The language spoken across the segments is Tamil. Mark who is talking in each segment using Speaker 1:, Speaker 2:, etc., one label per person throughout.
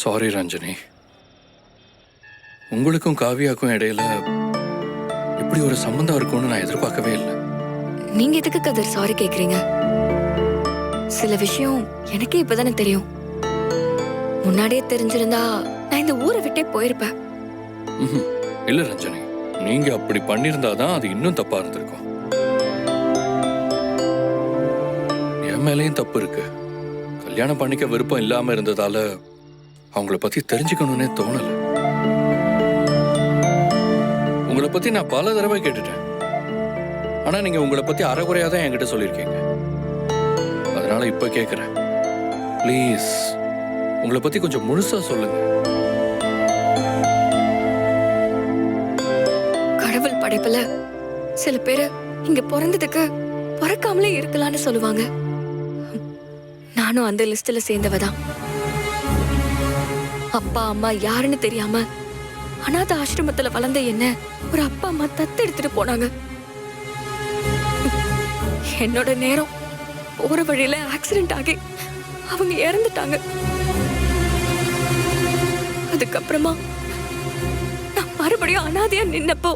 Speaker 1: சாரி ரஞ்சனி. உங்களுக்கும் காவியாக்கும் இடையில இப்படி ஒரு சம்பந்தம் இருக்கும்னு நான் எதிர்பார்க்கவே இல்லை.
Speaker 2: நீங்க எதுக்கு கதர் சாரி கேக்குறீங்க? சில விஷயம் எனக்கே இப்பதானே தெரியும். முன்னாடியே தெரிஞ்சிருந்தா நான் இந்த ஊரை விட்டே போயிருப்பேன்.
Speaker 1: இல்ல ரஞ்சனி. நீங்க அப்படி பண்ணியிருந்தாதான் அது இன்னும் தப்பா இருந்திருக்கும். என் மேலேயும் தப்பு இருக்கு. கல்யாணம் பண்ணிக்க விருப்பம் இல்லாம இருந்ததால அவங்கள பத்தி தெரிஞ்சுக்கணும்னே தோணல. உங்களை பத்தி நான் பல தடவை கேட்டுட்டேன். ஆனா நீங்க உங்களை பத்தி அறகுறையா தான் என்கிட்ட சொல்லியிருக்கீங்க. அதனால இப்ப கேக்குறேன். ப்ளீஸ் உங்களை பத்தி கொஞ்சம் முழுசா சொல்லுங்க.
Speaker 2: கடவுள் படைப்புல சில பேரு இங்க பிறந்ததுக்கு பிறக்காமலே இருக்கலாம்னு சொல்லுவாங்க. நானும் அந்த லிஸ்ட்ல சேர்ந்தவதான். அப்பா அம்மா யாருன்னு தெரியாம அநாத ஆசிரமத்துல வளர்ந்த என்ன ஒரு அப்பா அம்மா தத்து எடுத்துட்டு போனாங்க. என்னோட நேரம் போற வழியில ஆக்சிடென்ட் ஆகி அவங்க இறந்துட்டாங்க. அதுக்கப்புறமா நான் மறுபடியும் அனாதையா நின்னப்போ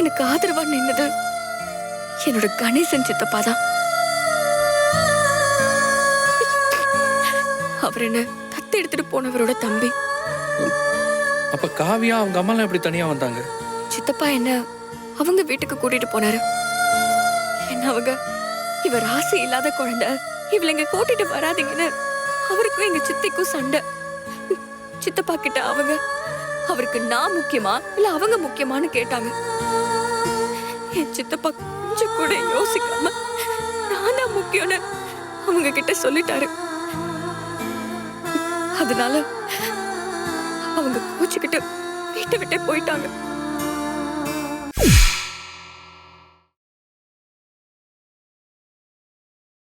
Speaker 2: எனக்கு ஆதரவா நின்னது என்னோட கணேசன் சித்தப்பா தான். அவர் என்ன தத்து எடுத்துட்டு போனவரோட தம்பி.
Speaker 1: அப்ப காவியா அவங்க அம்மாலாம் எப்படி தனியா வந்தாங்க?
Speaker 2: சித்தப்பா என்ன அவங்க வீட்டுக்கு கூட்டிட்டு போனாரு. என்ன அவங்க? இவ ராசி இல்லாத குழந்தை. இவள இங்க கூட்டிட்டு வராதீங்கன்னு அவருக்கும் எங்க சித்திக்கும் சண்டை. சித்தப்பா கிட்ட அவங்க அவருக்கு நான் முக்கியமா இல்ல அவங்க முக்கியமான்னு கேட்டாங்க. என் சித்தப்பா கொஞ்சம் கூட யோசிக்காம நான் தான் முக்கியம்னு அவங்க கிட்ட சொல்லிட்டாரு. இருந்ததுனால அவங்க கோச்சுக்கிட்டு வீட்டை விட்டே போயிட்டாங்க.